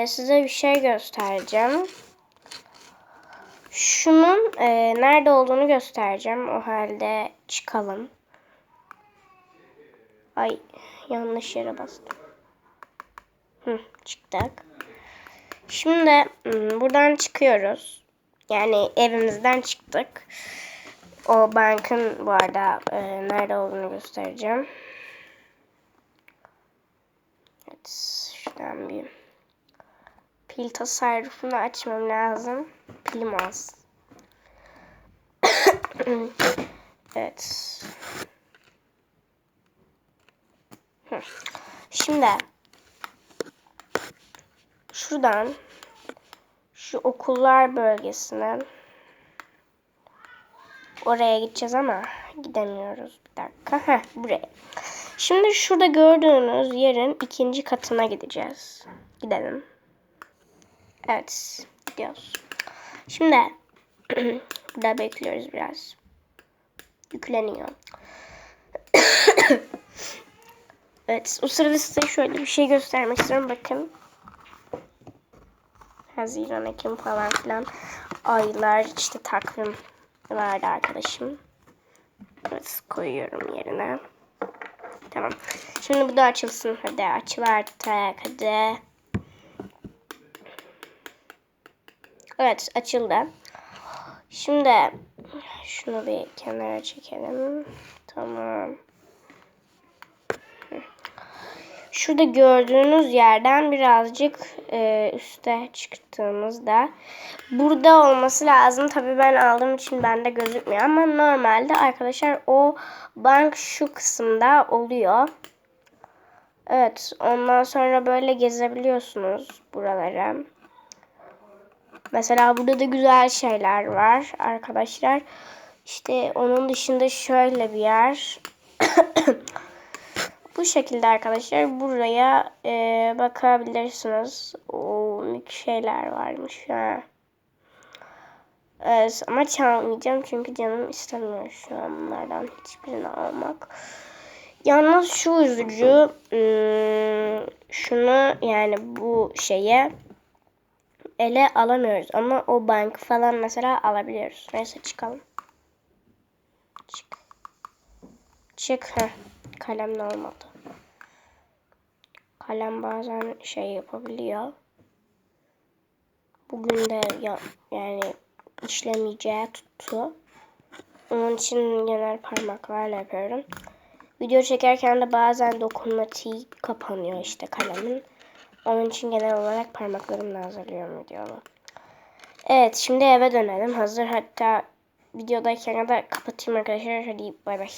e, size bir şey göstereceğim. Şunun e, nerede olduğunu göstereceğim. O halde çıkalım. Ay yanlış yere bastım. Hı, çıktık. Şimdi hmm, buradan çıkıyoruz. Yani evimizden çıktık. O bankın bu arada e, nerede olduğunu göstereceğim. Evet, şuradan bir pil tasarrufunu açmam lazım. Pilim az. evet. Şimdi şuradan şu okullar bölgesinden oraya gideceğiz ama gidemiyoruz. Bir dakika. Heh, buraya. Şimdi şurada gördüğünüz yerin ikinci katına gideceğiz. Gidelim. Evet. Gidiyoruz. Şimdi burada bekliyoruz biraz. Yükleniyor. evet. O sırada size şöyle bir şey göstermek istiyorum. Bakın. Haziran, Ekim falan filan aylar işte takvim vardı arkadaşım. Evet koyuyorum yerine. Tamam. Şimdi bu da açılsın. Hadi açıl artık. Hadi. Evet açıldı. Şimdi şunu bir kenara çekelim. Tamam. Şurada gördüğünüz yerden birazcık e, üste çıktığımızda burada olması lazım. Tabii ben aldığım için bende gözükmüyor ama normalde arkadaşlar o bank şu kısımda oluyor. Evet ondan sonra böyle gezebiliyorsunuz buralara. Mesela burada da güzel şeyler var arkadaşlar. İşte onun dışında şöyle bir yer. Bu şekilde arkadaşlar buraya e, bakabilirsiniz. O mük şeyler varmış ha. Evet, ama çalmayacağım çünkü canım istemiyor şu an bunlardan hiçbirini almak. Yalnız şu üzücü şunu yani bu şeye ele alamıyoruz ama o bank falan mesela alabiliyoruz. Neyse çıkalım. Çık. Çık. Heh. Kalemle olmadı. Kalem bazen şey yapabiliyor. Bugün de ya, yani işlemeyeceği tuttu. Onun için genel parmaklarla yapıyorum. Video çekerken de bazen dokunmatiği kapanıyor işte kalemin. Onun için genel olarak parmaklarımla hazırlıyorum videomu. Evet şimdi eve dönelim. Hazır hatta videodayken ya da kapatayım arkadaşlar. Hadi bay bay.